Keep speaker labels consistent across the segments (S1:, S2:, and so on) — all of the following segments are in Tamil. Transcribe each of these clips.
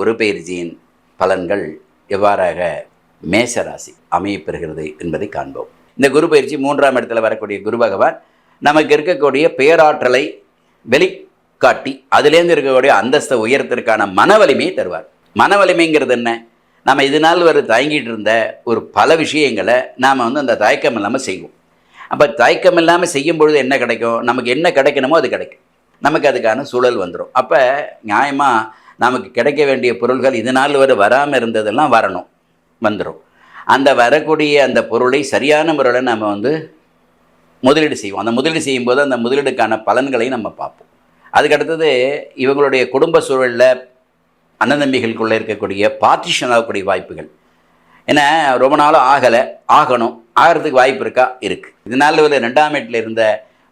S1: குரு பயிற்சியின் பலன்கள் எவ்வாறாக மேசராசி அமையப்பெறுகிறது என்பதை காண்போம். இந்த குரு பயிற்சி மூன்றாம் இடத்துல வரக்கூடிய குரு பகவான் நமக்கு இருக்கக்கூடிய பேராற்றலை வெளிக்காட்டி அதுலேருந்து இருக்கக்கூடிய அந்தஸ்தை உயரத்திற்கான மன வலிமையை தருவார். மன வலிமைங்கிறது என்ன? நம்ம இது நாள் வரை தயங்கிட்டு இருந்த ஒரு பல விஷயங்களை நாம் வந்து அந்த தயக்கம் இல்லாமல் செய்வோம். அப்போ தயக்கம் இல்லாமல் செய்யும் பொழுது என்ன கிடைக்கும்? நமக்கு என்ன கிடைக்கணுமோ அது கிடைக்கும். நமக்கு அதுக்கான சூழல் வந்துடும் அப்போ நியாயமாக நமக்கு கிடைக்க வேண்டிய பொருள்கள் இது நாள் வரை வராமல் இருந்ததெல்லாம் வரணும் வந்துடும் அந்த வரக்கூடிய அந்த பொருளை சரியான முறையில் நம்ம வந்து முதலீடு செய்வோம். அந்த முதலீடு செய்யும்போது அந்த முதலீடுக்கான பலன்களை நம்ம பார்ப்போம். அதுக்கடுத்தது இவங்களுடைய குடும்ப சூழலில் அண்ணந்தம்பிகளுக்குள்ளே இருக்கக்கூடிய பார்ட்டிஷன் ஆகக்கூடிய வாய்ப்புகள். ஏன்னா ரொம்ப நாளும் ஆகலை ஆகணும் ஆகிறதுக்கு வாய்ப்பு இருக்கா? இருக்குது இதனால் ஒரு ரெண்டாம் வீட்டில் இருந்த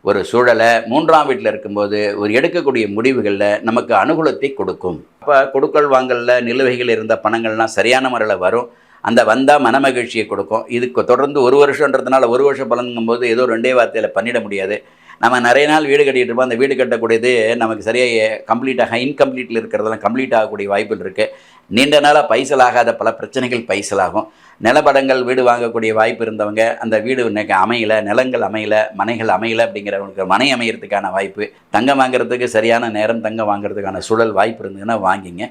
S1: ஒரு சூழலை மூன்றாம் வீட்டில் இருக்கும்போது ஒரு எடுக்கக்கூடிய முடிவுகளில் நமக்கு அனுகூலத்தை கொடுக்கும். அப்போ கொடுக்கல் வாங்கலில் நிலுவைகள் இருந்த பணங்கள்லாம் சரியான முறையில் வரும். அந்த வந்தால் மனமகிழ்ச்சியை கொடுக்கும். இதுக்கு தொடர்ந்து ஒரு வருஷன்றதுனால ஒரு வருஷம் பலனுங்கும்போது ஏதோ ரெண்டே வார்த்தையில் பண்ணிட முடியாது. நம்ம நிறைய நாள் வீடு கட்டிகிட்டு இருப்போம். அந்த வீடு கட்டக்கூடியது நமக்கு சரியாக கம்ப்ளீட்டாக இன்கம்ப்ளீட்டில் இருக்கிறதெல்லாம் கம்ப்ளீட் ஆகக்கூடிய வாய்ப்புகள் இருக்குது நீண்ட நாளாக பைசல் ஆகாத பல பிரச்சனைகள் பைசலாகும் நிலப்படங்கள் வீடு வாங்கக்கூடிய வாய்ப்பு இருந்தவங்க அந்த வீடு இன்னைக்கு அமையலை நிலங்கள் அமையல மனைகள் அமையலை அப்படிங்கிறவங்களுக்கு மனை அமையிறதுக்கான வாய்ப்பு. தங்கம் வாங்குறதுக்கு சரியான நேரம் தங்கம் வாங்குறதுக்கான சூழல் வாய்ப்பு இருந்ததுன்னா வாங்கிங்க.